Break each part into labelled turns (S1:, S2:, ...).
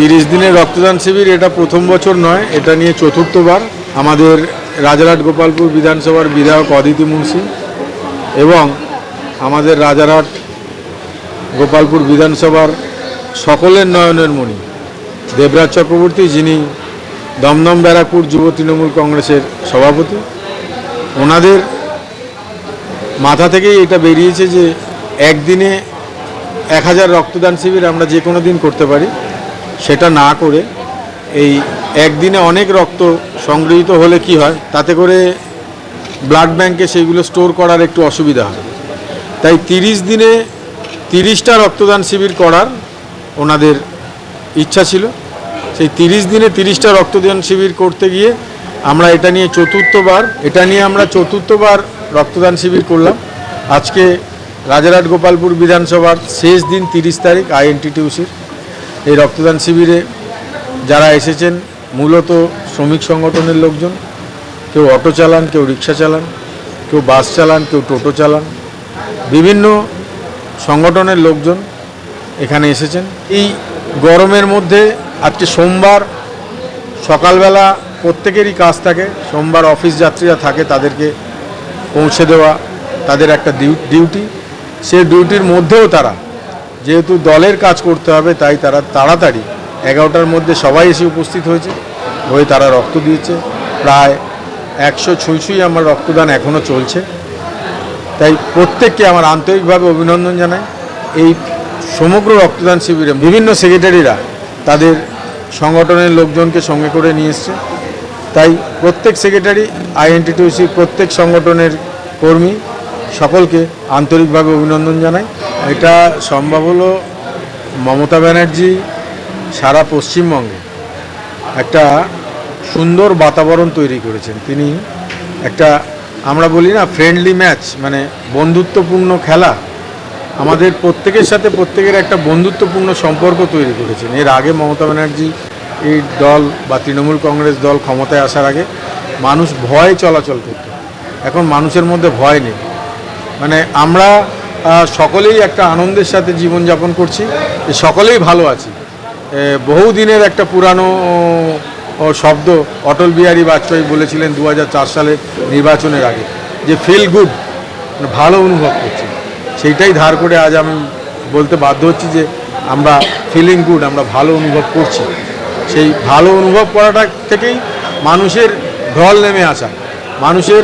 S1: তিরিশ দিনের রক্তদান শিবির, এটা প্রথম বছর নয়, এটা নিয়ে চতুর্থবার আমাদের রাজারহাট গোপালপুর বিধানসভার বিধায়ক অদিতি মুন্সি এবং আমাদের রাজারহাট গোপালপুর বিধানসভার সকলের নয়নের মণি দেবরাজ চক্রবর্তী, যিনি দমদম ব্যারাকপুর যুব তৃণমূল কংগ্রেসের সভাপতি। ওনাদের মাথা থেকেই এটা বেরিয়েছে যে একদিনে এক হাজার রক্তদান শিবির আমরা যে কোনো দিন করতে পারি। সেটা না করে এই একদিনে অনেক রক্ত সংগৃহীত হলে কি হয়? তাতে করে ব্লাড ব্যাংকে সেইগুলো স্টোর করার একটু অসুবিধা হয়। তাই তিরিশ দিনে তিরিশটা রক্তদান শিবির করার ওনাদের ইচ্ছা ছিল। সেই তিরিশ দিনে তিরিশটা রক্তদান শিবির করতে গিয়ে আমরা এটা নিয়ে চতুর্থবার, এটা নিয়ে আমরা চতুর্থবার রক্তদান শিবির করলাম। আজকে রাজারহাট গোপালপুর বিধানসভার শেষ দিন তিরিশ তারিখ আইএনটিটিউসির এই রক্তদান শিবিরে যারা এসেছেন, মূলত শ্রমিক সংগঠনের লোকজন, কেউ অটো চালান, কেউ রিক্সা চালান, কেউ বাস চালান, কেউ টোটো চালান, বিভিন্ন সংগঠনের লোকজন এখানে এসেছেন। এই গরমের মধ্যে আজকে সোমবার সকালবেলা প্রত্যেকেরই কাজ থাকে, সোমবার অফিস যাত্রীরা থাকে তাদেরকে পৌঁছে দেওয়া, তাদের একটা ডিউটি। সে ডিউটির মধ্যেও তারা যেহেতু দলের কাজ করতে হবে, তাই তারা তাড়াতাড়ি এগারোটার মধ্যে সবাই এসে উপস্থিত হয়েছে। হয়ে তারা রক্ত দিয়েছে। প্রায় একশো ছুঁই আমার রক্তদান এখনও চলছে। তাই প্রত্যেককে আমার আন্তরিকভাবে অভিনন্দন জানাই। এই সমগ্র রক্তদান শিবিরে বিভিন্ন সেক্রেটারিরা তাদের সংগঠনের লোকজনকে সঙ্গে করে নিয়ে এসছে। তাই প্রত্যেক সেক্রেটারি আইএনটিটিউসি প্রত্যেক সংগঠনের কর্মী সকলকে আন্তরিকভাবে অভিনন্দন জানাই। এটা সম্ভব হলো মমতা ব্যানার্জি সারা পশ্চিমবঙ্গে একটা সুন্দর বাতাবরণ তৈরি করেছেন। তিনি একটা আমরা বলি না ফ্রেন্ডলি ম্যাচ মানে বন্ধুত্বপূর্ণ খেলা। আমাদের প্রত্যেকের সাথে প্রত্যেকের একটা বন্ধুত্বপূর্ণ সম্পর্ক তৈরি করেছেন। এর আগে মমতা ব্যানার্জি এই দল বা তৃণমূল কংগ্রেস দল ক্ষমতায় আসার আগে মানুষ ভয় চলাচল করত। এখন মানুষের মধ্যে ভয় নেই। মানে আমরা সকলেই একটা আনন্দের সাথে জীবনযাপন করছি। সকলেই ভালো আছি। বহু দিনের একটা পুরানো শব্দ অটল বিহারী বাজপেয়ী বলেছিলেন দু হাজার চার সালে নির্বাচনের আগে যে ফিল গুড মানে ভালো অনুভব করছি। সেইটাই ধার করে আজ আমি বলতে বাধ্য হচ্ছি যে আমরা ফিলিং গুড আমরা ভালো অনুভব করছি। সেই ভালো অনুভব করাটা থেকেই মানুষের ঢল নেমে আসা। মানুষের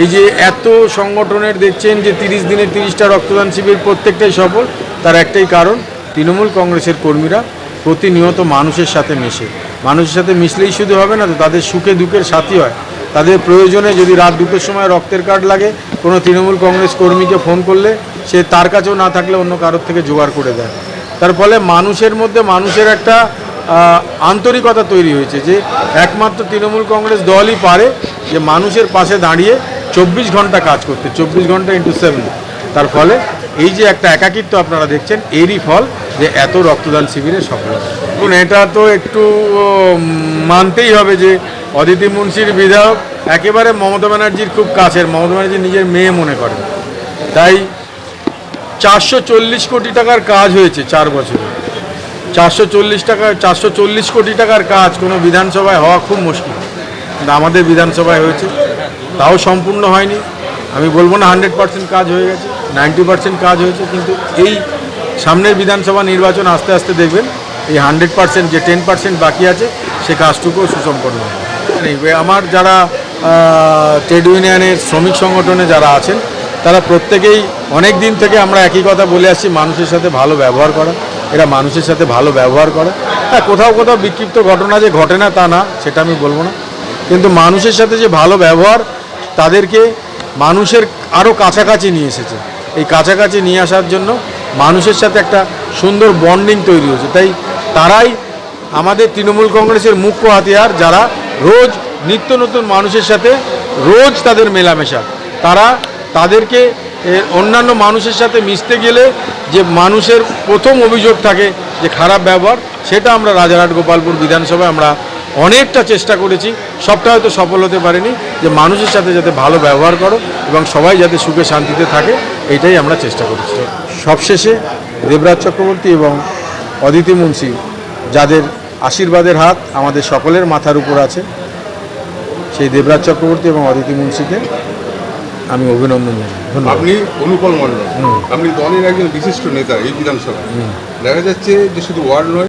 S1: এই যে এত সংগঠনের দেখছেন যে তিরিশ দিনে তিরিশটা রক্তদান শিবির প্রত্যেকটাই সফল, তার একটাই কারণ, তৃণমূল কংগ্রেসের কর্মীরা প্রতিনিয়ত মানুষের সাথে মেশে। মানুষের সাথে মিশলেই শুধু হবে না, তো তাদের সুখে দুঃখের সাথী হয়। তাদের প্রয়োজনে যদি রাত দুটোর সময় রক্তের কার্ড লাগে, কোনো তৃণমূল কংগ্রেস কর্মীকে ফোন করলে, সে তার কাছেও না থাকলে অন্য কারোর থেকে জোগাড় করে দেয়। তার ফলে মানুষের মধ্যে মানুষের একটা আন্তরিকতা তৈরি হয়েছে যে একমাত্র তৃণমূল কংগ্রেস দলই পারে যে মানুষের পাশে দাঁড়িয়ে চব্বিশ ঘণ্টা কাজ করতে, চব্বিশ ঘণ্টা ইন্টু সেভেন তার ফলে এই যে একটা একাকিত্ব আপনারা দেখছেন, এরই ফল যে এত রক্তদান শিবিরে সফল। এখন এটা তো একটু মানতেই হবে যে অদিতি মুন্সির বিধায়ক একেবারে মমতা ব্যানার্জির খুব কাছের, মমতা ব্যানার্জি নিজের মেয়ে মনে করেন। তাই চারশো চল্লিশ কোটি টাকার কাজ হয়েছে চার বছরে। চারশো চল্লিশ টাকা, চারশো চল্লিশ কোটি টাকার কাজ কোনো বিধানসভায় হওয়া খুব মুশকিল। আমাদের বিধানসভায় হয়েছে। তাও সম্পূর্ণ হয়নি। আমি বলব না হান্ড্রেড পার্সেন্ট কাজ হয়ে গেছে, নাইনটি পার্সেন্ট কাজ হয়েছে, কিন্তু এই সামনের বিধানসভা নির্বাচন আস্তে আস্তে দেখবেন, এই হান্ড্রেড পার্সেন্ট যে টেন পার্সেন্ট বাকি আছে, সে কাজটুকুও সুসম্পন্ন হবে আমার যারা ট্রেড ইউনিয়নের শ্রমিক সংগঠনে যারা আছেন, তারা প্রত্যেকেই অনেক দিন থেকে আমরা একই কথা বলে আসছি, মানুষের সাথে ভালো ব্যবহার করা, এরা মানুষের সাথে ভালো ব্যবহার করে। হ্যাঁ কোথাও কোথাও বিক্ষিপ্ত ঘটনা যে ঘটে না তা না, সেটা আমি বলব না। কিন্তু মানুষের সাথে যে ভালো ব্যবহার তাদেরকে মানুষের আরও কাছাকাছি নিয়ে এসেছে। এই কাছাকাছি নিয়ে আসার জন্য মানুষের সাথে একটা সুন্দর বন্ডিং তৈরি হয়েছে। তাই তারাই আমাদের তৃণমূল কংগ্রেসের মুখ্য হাতিয়ার যারা রোজ নিত্য নতুন মানুষের সাথে রোজ তাদের মেলামেশা। তারা তাদেরকে অন্যান্য মানুষের সাথে মিশতে গেলে যে মানুষের প্রথম অভিযোগ থাকে যে খারাপ ব্যবহার, সেটা আমরা রাজারহাট গোপালপুর বিধানসভায় আমরা অনেকটা চেষ্টা করেছি সবটা হয়তো সফল হতে পারেনি যে মানুষের সাথে যাতে ভালো ব্যবহার করো এবং সবাই যাতে সুখে শান্তিতে থাকে এটাই আমরা চেষ্টা করেছি। সবশেষে দেবরাজ চক্রবর্তী এবং অদিতি মুন্সি যাদের আশীর্বাদের হাত আমাদের সকলের মাথার উপর আছে সেই দেবরাজ চক্রবর্তী এবং অদিতি মুন্সিকে আমি অভিনন্দন জানাই।
S2: আপনি অনুপল মণ্ডল। আপনি দলের একজন বিশিষ্ট নেতা এই বিধানসভায়। দেখা যাচ্ছে যে শুধু ওয়ার্ড নয়